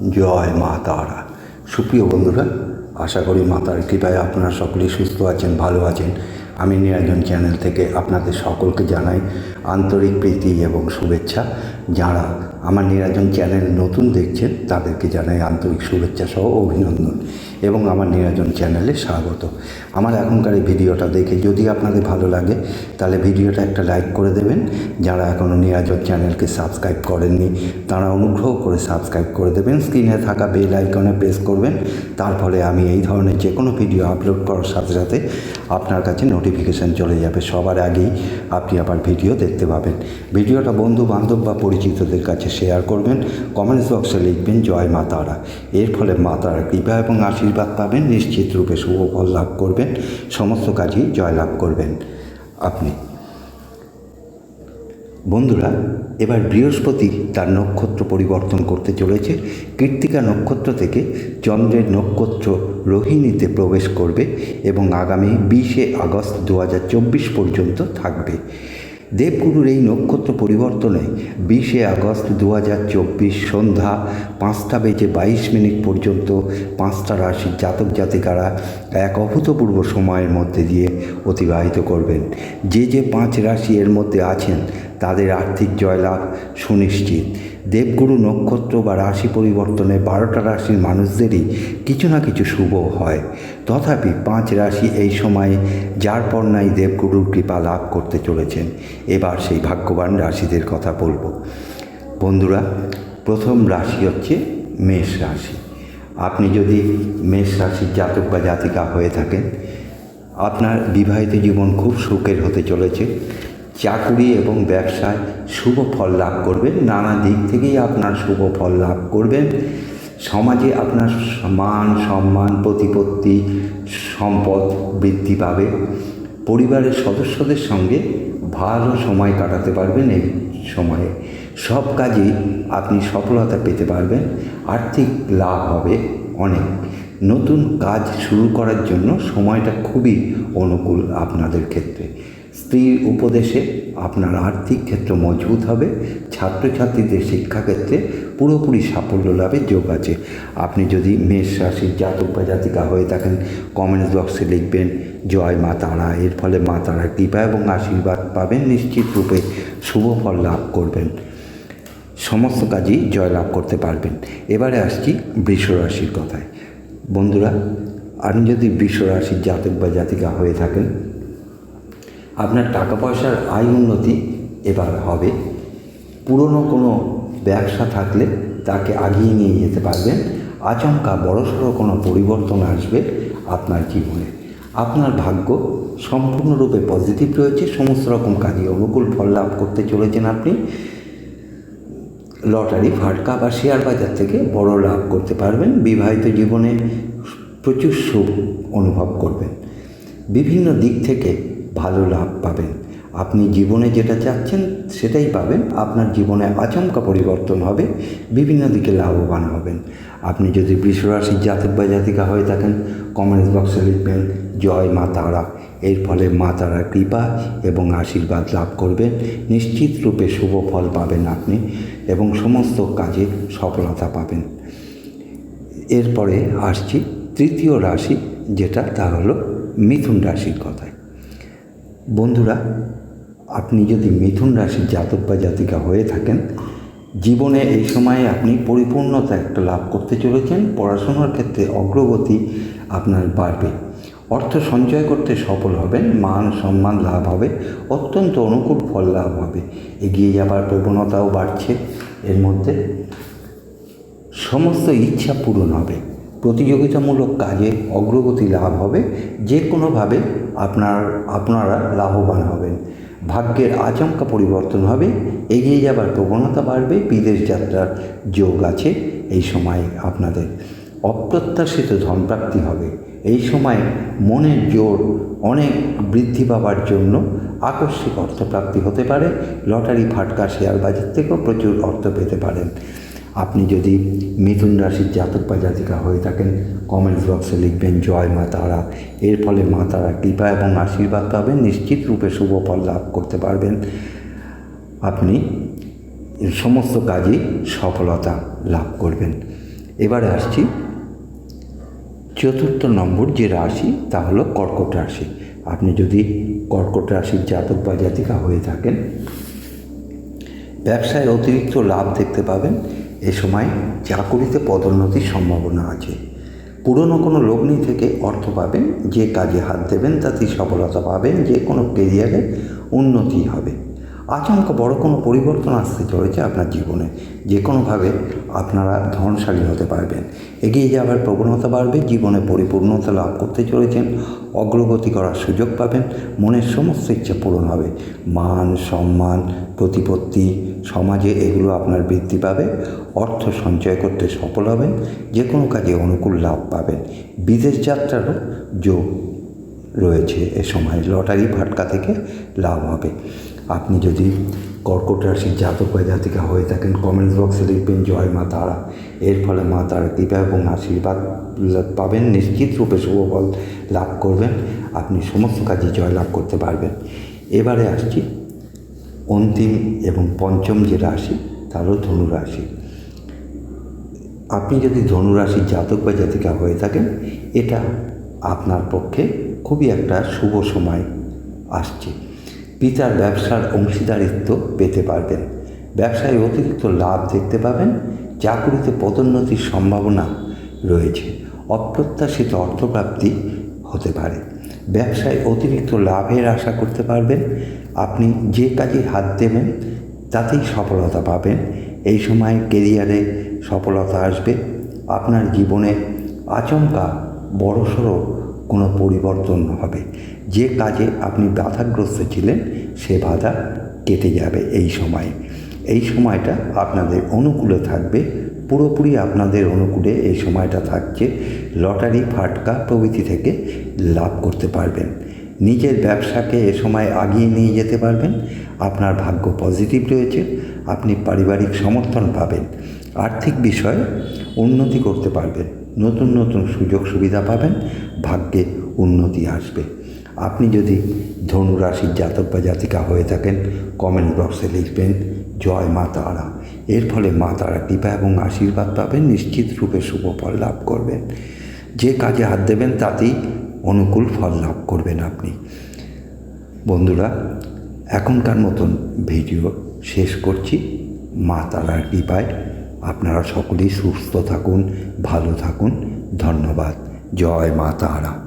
জয় মা তারা। সুপ্রিয় বন্ধুরা, আশা করি মাতার কৃপায় আপনারা সকলেই সুস্থ আছেন, ভালো আছেন। আমি নিরঞ্জন চ্যানেল থেকে আপনাদের সকলকে জানাই আন্তরিক প্রীতি এবং শুভেচ্ছা। যারা আমার নিরাজন চ্যানেল নতুন দেখছেন, তাদেরকে জানাই আন্তরিক শুভেচ্ছা সহ অভিনন্দন। এবং আমার নিরাজন চ্যানেলে স্বাগত। আমার এখনকার এই ভিডিওটা দেখে যদি আপনাদের ভালো লাগে, তাহলে ভিডিওটা একটা লাইক করে দেবেন। যারা এখনও নিরাজন চ্যানেলকে সাবস্ক্রাইব করেননি, তারা অনুগ্রহ করে সাবস্ক্রাইব করে দেবেন। স্ক্রিনে থাকা বেল আইকনে প্রেস করবেন। তার ফলে আমি এই ধরনের যে কোনো ভিডিও আপলোড করার সাথে সাথে আপনার কাছে নোটিফিকেশান চলে যাবে। সবার আগেই আপনি আবার ভিডিও দেখতে পাবেন। ভিডিওটা বন্ধু বান্ধব বা পরিচিতদের কাছে শেয়ার করবেন। কমেন্টস বক্সে লিখবেন, জয় মা তারা। এর ফলে মা তারা কৃপা এবং আশীর্বাদ পাবেন, নিশ্চিত রূপে শুভ ফল লাভ করবেন, সমস্ত কাজই জয় লাভ করবেন আপনি। বন্ধুরা, এবার বৃহস্পতি তার নক্ষত্র পরিবর্তন করতে চলেছে। কৃত্তিকা নক্ষত্র থেকে চন্দ্রের নক্ষত্র রোহিণীতে প্রবেশ করবে এবং আগামী বিশে আগস্ট দু হাজার চব্বিশ পর্যন্ত থাকবে। দেবগুরুর এই নক্ষত্র পরিবর্তনে বিশে আগস্ট দু হাজার চব্বিশ সন্ধ্যা পাঁচটা বেজে বাইশ মিনিট পর্যন্ত পাঁচটা রাশির জাতক জাতিকারা এক অভূতপূর্ব সময়ের মধ্যে দিয়ে অতিবাহিত করবেন। যে যে পাঁচ রাশি এর মধ্যে আছেন তাদের আর্থিক জয়লাভ সুনিশ্চিত। দেবগুরু নক্ষত্র বা রাশি পরিবর্তনে বারোটা রাশির মানুষদেরই কিছু না কিছু শুভ হয়। তথাপি পাঁচ রাশি এই সময়ে যার পর নাই দেবগুরুর কৃপা লাভ করতে চলেছেন। এবার সেই ভাগ্যবান রাশিদের কথা বলব। বন্ধুরা, প্রথম রাশি হচ্ছে মেষ রাশি। আপনি যদি মেষ রাশির জাতক বা জাতিকা হয়ে থাকেন, আপনার বিবাহিত জীবন খুব সুখের হতে চলেছে। চাকুরি এবং ব্যবসায় শুভ ফল লাভ করবেন। নানা দিক থেকেই আপনার শুভ ফল লাভ করবেন। সমাজে আপনার মান সম্মান, প্রতিপত্তি, সম্পদ বৃদ্ধি পাবে। পরিবারের সদস্যদের সঙ্গে ভালো সময় কাটাতে পারবেন এই সময়ে। সব কাজেই আপনি সফলতা পেতে পারবেন। আর্থিক লাভ হবে অনেক। নতুন কাজ শুরু করার জন্য সময়টা খুবই অনুকূল আপনাদের ক্ষেত্রে। স্ত্রীর উপদেশে আপনার আর্থিক ক্ষেত্র মজবুত হবে, ছাত্রছাত্রীদের শিক্ষাক্ষেত্রে পুরোপুরি সাফল্য লাভের যোগ আছে। আপনি যদি মেষ রাশির জাতক বা জাতিকা হয়ে থাকেন কমেন্টস বক্সে লিখবেন, জয় মা তারা। এর ফলে মা তারা কৃপা এবং আশীর্বাদ পাবেন, নিশ্চিত রূপে শুভ ফল লাভ করবেন। সমস্ত কাজেই জয়লাভ করতে পারবেন। এবারে আসছি বৃষ রাশির কথায়। বন্ধুরা, আপনি যদি বৃষ রাশির জাতক বা জাতিকা হয়ে থাকেন আপনার টাকা পয়সার আয় উন্নতি এবার হবে। পুরনো কোনো ব্যবসা থাকলে তাকে আগিয়ে নিয়ে যেতে পারবেন। আচমকা বড়সড় কোনো পরিবর্তন আসবে আপনার জীবনে। আপনার ভাগ্য সম্পূর্ণরূপে পজিটিভ রয়েছে। সমস্ত রকম কাজে অনুকূল ফল লাভ করতে চলেছেন আপনি। লটারি, ফাটকা বা শেয়ার বাজার থেকে বড় লাভ করতে পারবেন। বিবাহিত জীবনে প্রচুর সুখ অনুভব করবেন। বিভিন্ন দিক থেকে ভালো লাভ পাবেন। আপনি জীবনে যেটা চাচ্ছেন সেটাই পাবেন। আপনার জীবনে আচমকা পরিবর্তন হবে, বিভিন্ন দিকে লাভবান হবেন। আপনি যদি বৃষরাশির জাতক বা জাতিকা হয়ে থাকেন কমেন্টস বক্সে লিখবেন, জয় মা তারা। এর ফলে মা তারার কৃপা এবং আশীর্বাদ লাভ করবেন। নিশ্চিত রূপে শুভ ফল পাবেন আপনি এবং সমস্ত কাজে সফলতা পাবেন। এরপরে আসছি তৃতীয় রাশি, যেটা তা হলো মিথুন রাশির কথায়। বন্ধুরা, আপনি যদি মিথুন রাশির জাতক বা জাতিকা হয়ে থাকেন, জীবনে এই সময়ে আপনি পরিপূর্ণতা একটা লাভ করতে চলেছেন, পড়াশোনার ক্ষেত্রে অগ্রগতি আপনার বাড়বে। অর্থ সঞ্চয় করতে সফল হবেন, মান সম্মান লাভ হবে, অত্যন্ত অনুকূল ফল লাভ হবে। এগিয়ে যাবার প্রবণতাও বাড়ছে। এর মধ্যে সমস্ত ইচ্ছা পূরণ হবে। প্রতিযোগিতামূলক কাজে অগ্রগতি লাভ হবে। যে কোনোভাবে আপনার, আপনারা লাভবান হবেন। ভাগ্যের আচমকা পরিবর্তন হবে, এগিয়ে যাবার প্রবণতা বাড়বে, বিদেশ যাত্রার যোগ আছে, এই সময় আপনাদের অপ্রত্যাশিত ধনপ্রাপ্তি হবে। এই সময় মনের জোর অনেক বৃদ্ধি পাওয়ার জন্য আকস্মিক অর্থপ্রাপ্তি হতে পারে, লটারি, ফাটকা, শেয়ার বাজার থেকেও প্রচুর অর্থ পেতে পারেন। আপনি যদি মিথুন রাশির জাতক বা জাতিকা হয়ে থাকেন কমেন্টস বক্সে লিখবেন, জয় মা তারা। এর ফলে মা তারা কৃপা এবং আশীর্বাদ পাবেন, নিশ্চিত রূপে শুভ ফল লাভ করতে পারবেন। আপনি সমস্ত কাজেই সফলতা লাভ করবেন। এবারে আসছি চতুর্থ নম্বর যে রাশি, তা হলো কর্কট রাশি। আপনি যদি কর্কট রাশির জাতক বা জাতিকা হয়ে থাকেন, ব্যবসায় অতিরিক্ত লাভ দেখতে পাবেন। এ সময় চাকুরিতে পদোন্নতির সম্ভাবনা আছে। পুরনো কোনো লগ্নি থেকে অর্থ পাবেন, যে কাজে হাত দেবেন তাতে সফলতা পাবেন, যে কোনো কেরিয়ারে উন্নতি হবে। আচমকা বড় কোনো পরিবর্তন আসতে চলেছে আপনার জীবনে। যে কোনোভাবে আপনারা ধনশালী হতে পারবেন। এগিয়ে যাওয়ার প্রবণতা বাড়বে, জীবনে পরিপূর্ণতা লাভ করতে চলেছেন, অগ্রগতি করার সুযোগ পাবেন, মনের সমস্ত ইচ্ছা পূরণ হবে। মান, সম্মান, প্রতিপত্তি, সমাজে এগুলো আপনার বৃদ্ধি পাবে, অর্থ সঞ্চয় করতে সফল হবেন, যে কোনো কাজে অনুকূল লাভ পাবেন। বিদেশ যাত্রারও যোগ রয়েছে এ সময়, লটারি ফাটকা থেকে লাভ হবে। আপনি যদি কর্কট রাশির জাতক বা জাতিকা হয়ে থাকেন কমেন্ট বক্সে লিখবেন, জয় মা তারা। এর ফলে মা তারা কৃপা এবং আশীর্বাদ পাবেন, নিশ্চিত রূপে শুভফল লাভ করবেন। আপনি সমস্ত কাজে জয় লাভ করতে পারবেন। এবারে আসছি অন্তিম এবং পঞ্চম যে রাশি তা হলো ধনু আপনি যদি ধনুরাশির জাতক বা জাতিকা হয়ে থাকেন, এটা আপনার পক্ষে খুবই একটা শুভ সময় আসছে। পিতার ব্যবসার অংশীদারিত্ব পেতে পারবেন। ব্যবসায় অতিরিক্ত লাভ দেখতে পাবেন। চাকুরিতে পদোন্নতির সম্ভাবনা রয়েছে। অপ্রত্যাশিত অর্থপ্রাপ্তি হতে পারে। ব্যবসায় অতিরিক্ত লাভের আশা করতে পারবেন। আপনি যে কাজে হাত দেবেন, তাতেই সফলতা পাবেন। এই সময় কেরিয়ারে সফলতা আসবে। আপনার জীবনে আচমকা বড়সড় কোনো পরিবর্তন হবে। যে কাজে আপনি বাধাগ্রস্ত ছিলেন, সে বাধা কেটে যাবে এই সময়ে। এই সময়টা আপনাদের অনুকূলে থাকবে। পুরোপুরি আপনাদের অনুকূলে এই সময়টা থাকছে। লটারি, ফাটকা প্রভৃতি থেকে লাভ করতে পারবেন। নিজের ব্যবসাকে এ সময় আগিয়ে নিয়ে যেতে পারবেন। আপনার ভাগ্য পজিটিভ রয়েছে। আপনি পারিবারিক সমর্থন পাবেন। আর্থিক বিষয়ে উন্নতি করতে পারবেন। নতুন নতুন সুযোগ সুবিধা পাবেন। ভাগ্যে উন্নতি আসবে। আপনি যদি ধনু রাশির জাতক বা জাতিকা হয়ে থাকেন কমেন্ট বক্সে লিখবেন, জয় মা তারা। এর ফলে মা তারা কৃপা এবং আশীর্বাদ পাবেন, নিশ্চিত রূপে শুভ ফল লাভ করবেন। যে কাজে হাত দেবেন, তাতেই অনুকূল ফল লাভ করবেন আপনি। বন্ধুরা, এখনকার মতন ভিডিও শেষ করছি। মা তারার কৃপায় আপনারা সকলেই সুস্থ থাকুন, ভালো থাকুন। ধন্যবাদ। জয় মা তারা।